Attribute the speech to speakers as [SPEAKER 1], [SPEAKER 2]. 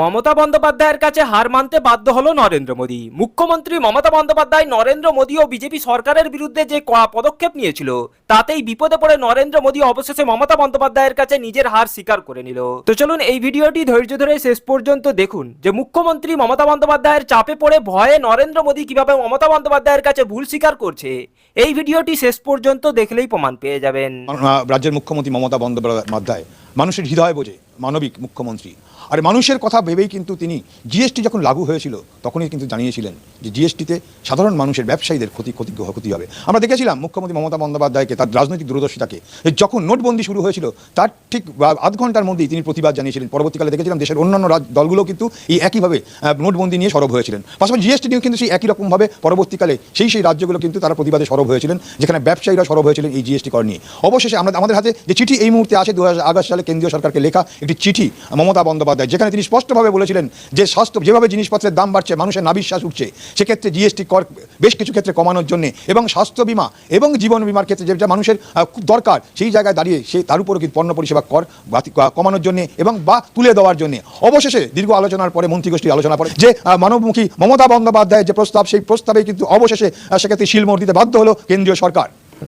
[SPEAKER 1] মমতা বন্দ্যোপাধ্যায়ের কাছে হার মানতে বাধ্য হলো নরেন্দ্র মোদী। মুখ্যমন্ত্রী মমতা বন্দ্যোপাধ্যায় নরেন্দ্র মোদী ও বিজেপি সরকারের বিরুদ্ধে যে কড়া পদক্ষেপ নিয়েছিল, তাতেই বিপদে পড়ে নরেন্দ্র মোদী অবশেষে মমতা বন্দ্যোপাধ্যায়ের কাছে নিজের হার স্বীকার করে নিল। তো চলুন এই ভিডিওটি ধৈর্য ধরে শেষ পর্যন্ত দেখুন যে মুখ্যমন্ত্রী মমতা বন্দ্যোপাধ্যায়ের চাপে পড়ে ভয়ে নরেন্দ্র মোদী কীভাবে মমতা বন্দ্যোপাধ্যায়ের কাছে ভুল স্বীকার করছে, এই ভিডিওটি শেষ পর্যন্ত দেখলেই প্রমাণ পেয়ে যাবেন।
[SPEAKER 2] রাজ্যের মুখ্যমন্ত্রী মমতা বন্দ্যোপাধ্যায় মানুষের হৃদয় বোঝে। মানবিক মুখ্যমন্ত্রী। আর মানুষের কথা ভেবেই কিন্তু তিনি জিএসটি যখন লাগু হয়েছিল, তখনই কিন্তু জানিয়েছিলেন যে জিএসটিতে সাধারণ মানুষের ব্যবসায়ীদের ক্ষতি ক্ষতি ক্ষতি হবে। আমরা দেখেছিলাম মুখ্যমন্ত্রী মমতা বন্দ্যোপাধ্যায়কে, তার রাজনৈতিক দূরদর্শিতাকে যখন নোটবন্দি শুরু হয়েছিল, তার ঠিক আধ ঘণ্টার মধ্যেই তিনি প্রতিবাদ জানিয়েছিলেন। পরবর্তীকালে দেখেছিলাম দেশের অন্যান্য দলগুলো কিন্তু এই একইভাবে নোটবন্দি নিয়ে সরব হয়েছিলেন। পাশাপাশি জিএসটি নিয়েও কিন্তু সেই একই রকমভাবে পরবর্তীকালে সেই সেই রাজ্যগুলো কিন্তু তারা প্রতিবাদে সরব হয়েছিলেন, যেখানে ব্যবসায়ীরা সরব হয়েছিলেন এই জিএসটি কর নিয়ে। অবশেষে আমরা আমাদের হাতে যে চিঠি এই মুহূর্তে আছে, দু আগস্ট সালে কেন্দ্রীয় সরকারকে লেখা একটি চিঠি মমতা বন্দ্যোপাধ্যায়, যেখানে তিনি স্পষ্টভাবে বলেছিলেন যে স্বাস্থ্য যেভাবে জিনিসপত্রের দাম বাড়ছে, মানুষের নাবিশ্বাস উঠছে, সেক্ষেত্রে জিএসটি কর বেশ কিছু ক্ষেত্রে কমানোর জন্য এবং স্বাস্থ্য বিমা এবং জীবন বিমার ক্ষেত্রে যেটা মানুষের খুব দরকার, সেই জায়গায় দাঁড়িয়ে সে তার উপরও কিন্তু পণ্য পরিষেবা কর কমানোর জন্য এবং বা তুলে দেওয়ার জন্য। অবশেষে দীর্ঘ আলোচনার পরে মন্ত্রীগোষ্ঠীর আলোচনা পরে, যে মানবমুখী মমতা বন্দ্যোপাধ্যায়ের যে প্রস্তাব, সেই প্রস্তাবে কিন্তু অবশেষে সেক্ষেত্রে শিলমোহর দিতে বাধ্য হলো কেন্দ্রীয় সরকার।